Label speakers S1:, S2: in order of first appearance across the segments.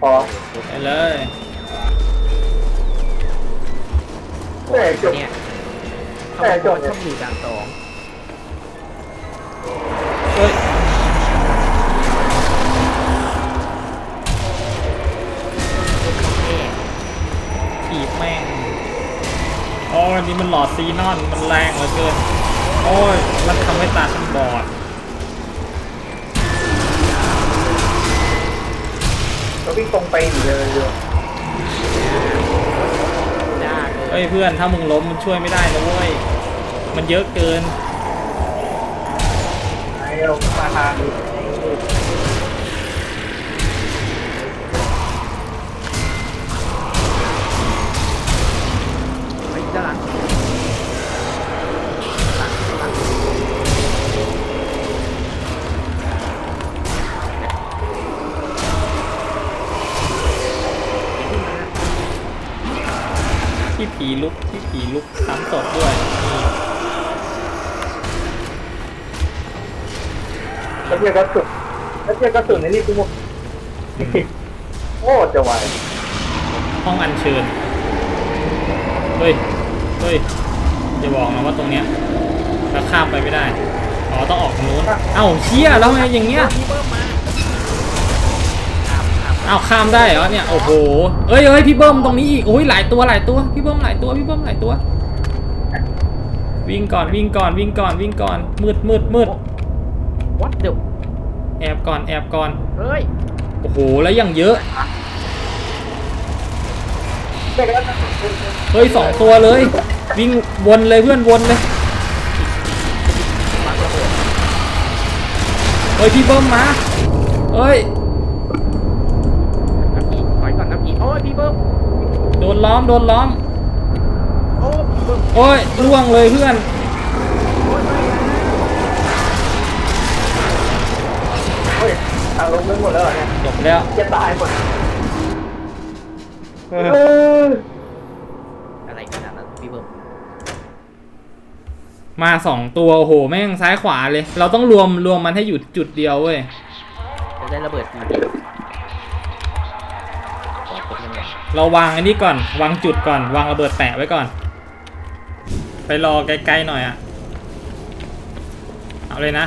S1: พอ
S2: ไปเลย
S1: แต่จบ
S3: เนี่ยเขา
S1: แต่
S3: บอก
S1: จบ
S3: ว่าชอบอยู่ด่านสอง
S2: เฮ้ย
S3: แม่
S2: ถีบแม่งโอ้ยนี่มันหลอดซีนอน มันแรงเหลือเกิน โอ้ย มันทำให้ตาฉันบอด
S1: วิ่งตรงไปอยู่เลยเลย
S3: ด่าเล
S2: เฮ้
S3: ย
S2: ยเพื่อนถ้ามึงล้มมันช่วยไม่ได้นะเว้ย มันเยอะเกิน
S1: ไอ้เรามาทาง แล้วเทียกระสุนแล้วเทียกระสุนในนี่กูหมดโอ้จะไหว
S2: ห้องอัญเชิญ เฮ้ย เฮ้ยอย่าบอกนะว่าตรงเนี้ยเราข้ามไปไม่ได้ อ๋อต้องออกทางนู้น เอ้าเชี่ยแล้วไงอย่างเงี้ย
S3: มีเบิ้มมาข้ามข้าม
S2: อ้าวข้ามได้เหรอเนี่ย โอ้โห เอ้ยเอ้ยพี่เบิ้มตรงนี้อีกโอ้ยหลายตัวหลายตัว พี่เบิ้มหลายตัว พี่เบิ้มหลายตัว วิ่งก่อนวิ่งก่อนวิ่งก่อนวิ่งก่อน มืดมืดมืด
S3: วัดเดี๋ยว
S2: แอบก่อนแอบก่อน
S3: เฮ้ย
S2: โอ้โหแล้วยังเยอะ
S1: เด็กแล้ว
S2: เฮ้ยสองตัวเลย วิ่งวนเลยเพื่อนวนเลย
S3: วางระเบิด
S2: เฮ้ยพี่เบิ้มมาเฮ้ย
S3: น้ำผีถอยก่อนน้ำผีโอ้ยพี่เบิ้ม
S2: โดนล้อมโดนล้อม
S3: โอ้พี่เบิ้ม
S2: โอ้ยล่วงเลยเพื่อน
S1: ฮ้ยทางลงไปหมดแล้วเหรอเนี่ย
S2: จบแล้ว
S1: จะตายหมด
S2: เอ
S1: เอ
S2: อ
S1: อ
S3: อะไรขนาดนั้นพี่เบิ้ม
S2: มาสองตัวโอ้โหแม่งซ้ายขวาเลย เราต้องรวมรวมมันให้อยู่จุดเดียวเว้ย
S3: จะได้ระเบิดจริงๆขอผมยังไง
S2: เราวางอันนี้ก่อน วางจุดก่อน วางระเบิดแปะไว้ก่อน ไปรอไกลๆหน่อยอะเอาเลยนะ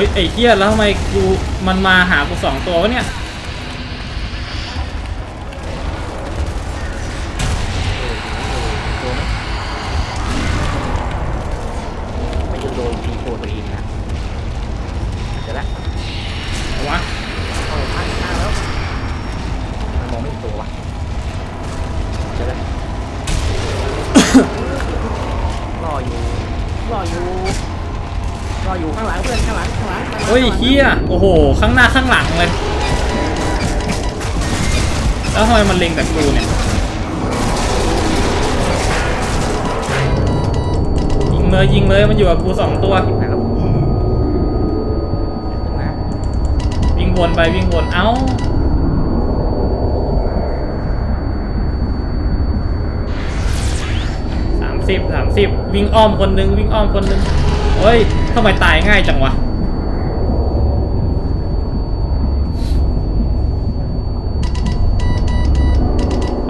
S3: ฮ้
S2: ยไอ้เหี้ยแล้วทำไมกูมันมาหากูสองตัววะเนี่ย
S3: เฮ้
S2: ยเฮียโอ้โห ข้างหน้าข้างหลังเลย แล้วทำไมมันเล็งแต่กูเนี่ยยิงเลยยิงเลยมันอยู่กับกูสองตัว
S3: ขึ้นมาแล้วขึ้นมา
S2: วิ่งวนไปวิ่งวนเอ้าสามสิบสามสิบวิ่งอ้อมคนนึงวิ่งอ้อมคนนึงเฮ้ยทำไมตายง่ายจังวะ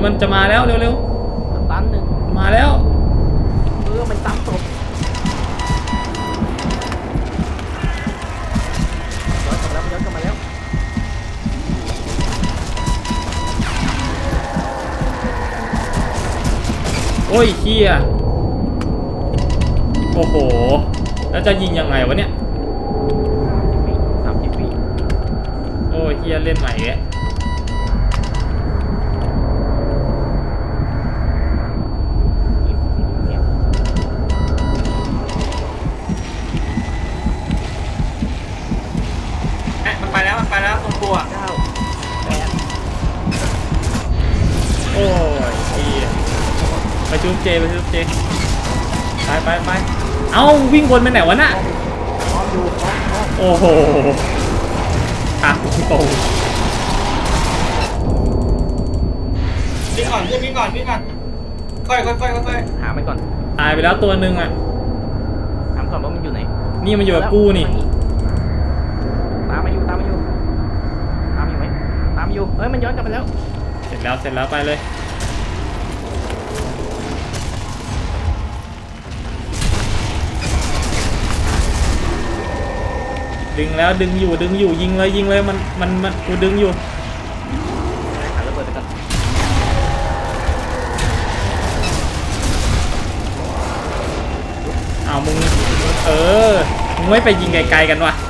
S2: เฮ้ยมันจะมาแล้วเร็ว
S3: ตันหนึ่ง
S2: ๆมาแล้ว
S3: เออมันซ้ำศพย้อนกลับมาแล้วย้อนกลับมาแล้ว
S2: โอ้ยเฮียโอ้โห แล้วจะยิงยังไงวะเนี่ย
S3: สิบวิสามสิบวิ
S2: โอ้ยเฮียเล่นใหม่แก
S3: ยี่
S2: ชุบเจไปชุบเจไปไปไปเอ้าวิ่งวนไปไหนวะน่ะ
S3: อ้อมอยู่อ้อมอ้อม
S2: โอ้โหอะโอ้โห
S4: วิ่งก่อนเพื่อนวิ่งก่อนวิ่งก่อนค่อยค่อยค่อยค่อย
S3: หามันก่อน
S2: ตายไปแล้วตัวหนึ่งอะ
S3: ถามก่อนว่ามันอยู่ไหน
S2: นี่มันอยู่กับกูนี่
S3: ตามมาอยู่ตามมาอยู่ตามมาอยู่ไหมตามมาอยู่เฮ้ยมันย้อนกลับไปแล้ว
S2: เสร็จแล้วเสร็จแล้วไปเลย ดึงแล้วดึงอยู่ดึงอยู่ยิงเลยยิงเลยมันมันมันกูดึงอยู่
S3: หาระเบิดไปก่อน
S2: เอามึงเออมึงไม่ไปยิงไกลๆกันวะ
S3: และ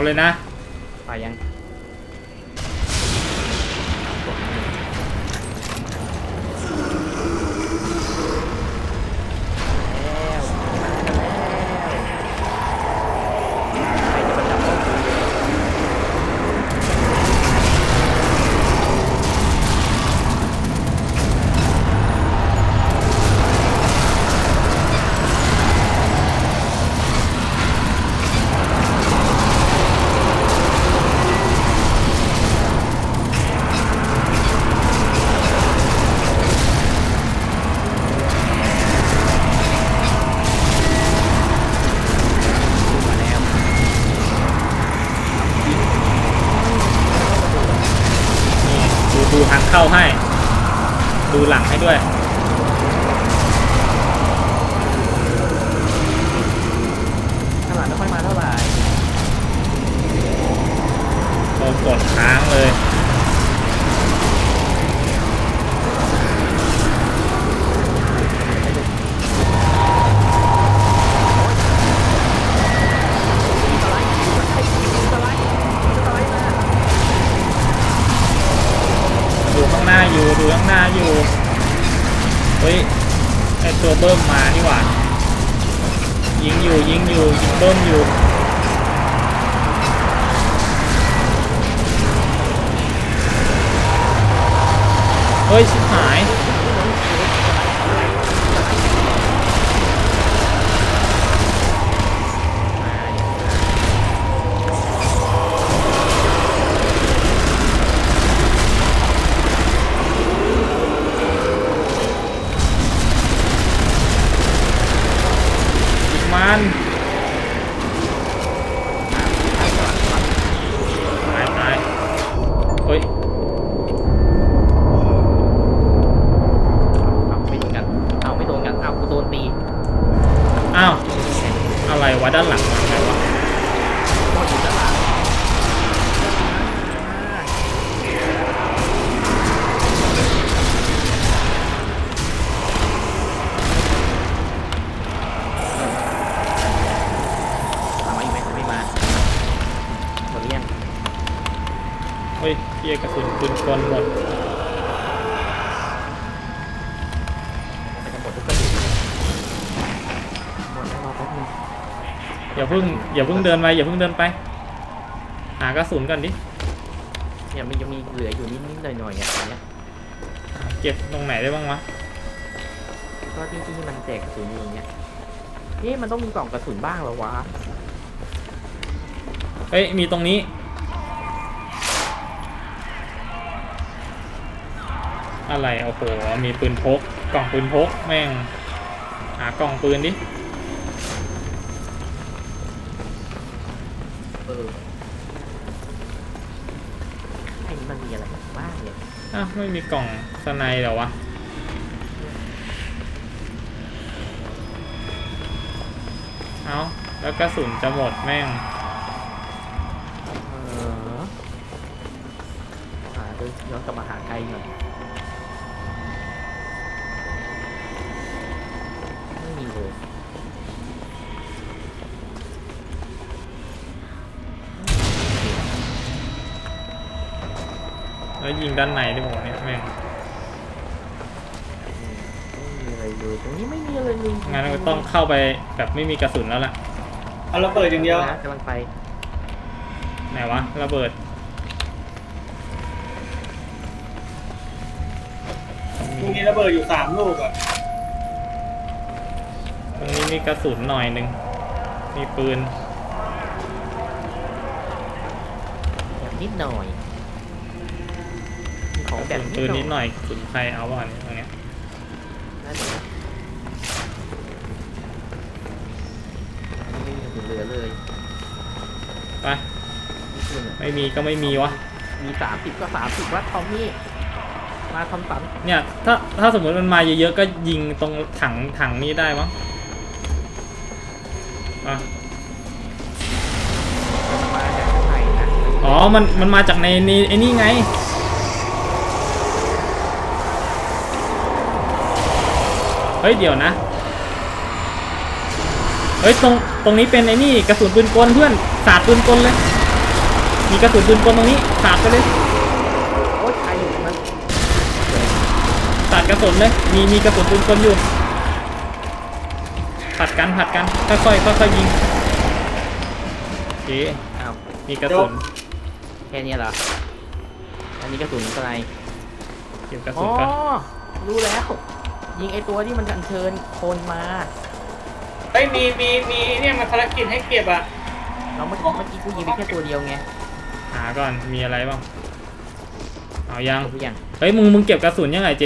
S3: เอา
S2: เลยนะ
S3: ไปยัง
S2: เข้าให้ ดูหลังให้ด้วย
S3: เบิ้
S2: มมานี่หว่ายิงอยู่ยิงอยู่ยิงเบิ้มอยู่เฮ้ยชิบหายานตายตายเฮ้ย
S3: เอาไม่โดนกัน เอาไม่โดนกัน เอากูโดนตี
S2: อ้าว อะไรวะด้านหลังมันอะไรวะ
S3: โดนอยู่ด้านหลังมาอีกไหมไม่มาหมดหรือยัง
S2: เฮ้ยเกียกระ สุนปืนกลหมด
S3: ไปจะหมดทุกกระสุนหมดแล้วรอแป๊บนึง
S2: อย่าเพิ่งอย่าเพิ่งเดินไปอย่าเพิ่งเดินไป หากระสุนก่อนดิ
S3: เนี่ยมันยังมีเหลืออยู่นิดๆหน่อยๆเนี่ยอันเนี้ย
S2: หาเก็บตรงไหนได้บ้างวะ
S3: ก็ที่ที่มันแจกกระสุนอยู่อย่างเงี้ยเอ๊ะมันต้องมีกล่องกระสุนบ้างเหรอวะ
S2: เฮ้ยมีตรงนี้ อะไรโอ้โหมีปืนพกกล่องปืนพกแม่งหากล่องปืนดิ
S3: เออไอ้นี่มันมีอะไรบ้างเนี่ย
S2: อ้าวไม่มีกล่องสไนเหรอวะเอาแล้วกระสุนจะหมดแม่ง
S3: เออหาดูย้อนกลับมาหาไกลหน่อย
S2: แล้ว ยิงด้านในได้บอกว่าวะเนี่ยแม่ง
S3: ไม่มีอะไรเลยตรงนี้ไม่มีอะไรเลย
S2: งั้นเราต้องเข้าไปแบบไม่มีกระสุนแล้วล่ะ
S4: เอาระเบิดอย่างเดียว
S3: นะกำลังไป
S2: ไหนวะระเบิด
S4: มีมีระเบิดอยู่สามลูกอะ
S2: ตรงนี้มีกระสุนหน่อยหนึ่งมีปืน
S3: แบบนิดหน่อยมี ของแบบ
S2: ปืนนิดหน่อยกระสุนใครเอาวะเนี่ยตรงเนี้ย
S3: นั่นเองนะอันนี้ไม่มีกระสุนเหลือเลย
S2: ไป
S3: นี่คือ
S2: ไม่มีก็ไม่มีวะ
S3: มีสามสิบก็สามสิบวัดทอมนี่มาทำสัน
S2: เนี่ยถ้าถ้าสมมติมันมาเยอะๆก็ยิงตรงถังถังนี้ได้มั้งอะ
S3: มันมาจากข้างในนะ
S2: อ๋อ มัน มันมาจากในในไอ้นี่ไง เฮ้ยเดี๋ยวนะ เฮ้ยตรงตรงนี้เป็นไอ้นี่กระสุนปืนกลเพื่อนสาดปืนกลเลย มีกระสุนปืนกลตรงนี้สาดไปเลย
S3: โอ๊ยใครอยู่ตรงนั้น
S2: สาดกระสุนเลย มีมีกระสุนปืนกลอยู่ผัดกันผัดกันค่อยๆค่อยๆยิงโอเค
S3: อ้าว
S2: มีกระสุน
S3: แค่นี้เหรอ อันนี้กระสุนอะไร
S2: เก็บกระ
S3: อ๋
S2: สุ
S3: อน
S2: กัน
S3: รู้แล้ว ยิงไอตัวที่มันอัญเชิญคนมา
S4: เฮ้ยมีมีมีเนี่ยมันภารกิจให้เก็บอะ
S3: เราเมื่อกี้เมื่อกี้กูยิงไปแค่ตัวเดียวไง
S2: หาก่อนมีอะไรบ้างเอายัง
S3: เก็บหรือยัง
S2: เฮ้ยมึงมึงเก็บกระสุนยังไงเจ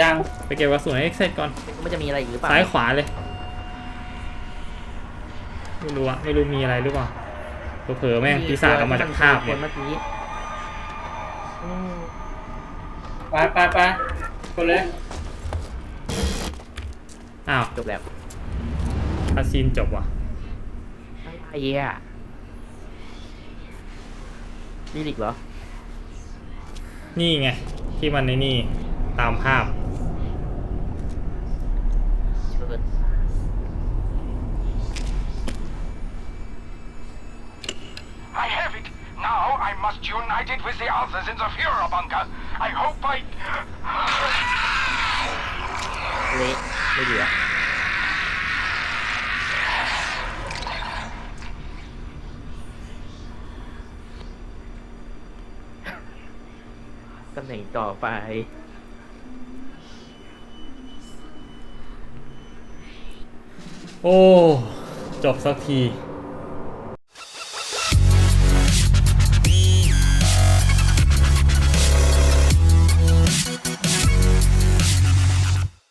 S4: ยัง
S2: ไปเก็บกระสุนให้เสร็จก่อน
S3: มันจะมีอะไรอีกหรือเปล่า
S2: ซ้ายขวาเลยไม่รู้อะไม่รู้มีอะไรหรือเปล่าเผลอๆแม่งปีศาจออกมาจากภาพ
S3: ค
S2: เนี่ย
S3: นเมื่อกี้อืม
S4: ไปไปไป กดเลย
S2: อ้าว
S3: จบแล้ว
S2: คาซีนจบว่ะ
S3: อะไรอะลิลิกเหรอ
S2: นี่ไง ที่มันในนี่ตามภาพ
S3: เชิญ
S5: I have it. Now I must unite it with the others in the Führer bunker. I hope I.
S3: เละไม่เหลือตำแหน่งต่อไป
S2: โอ้ จบสักที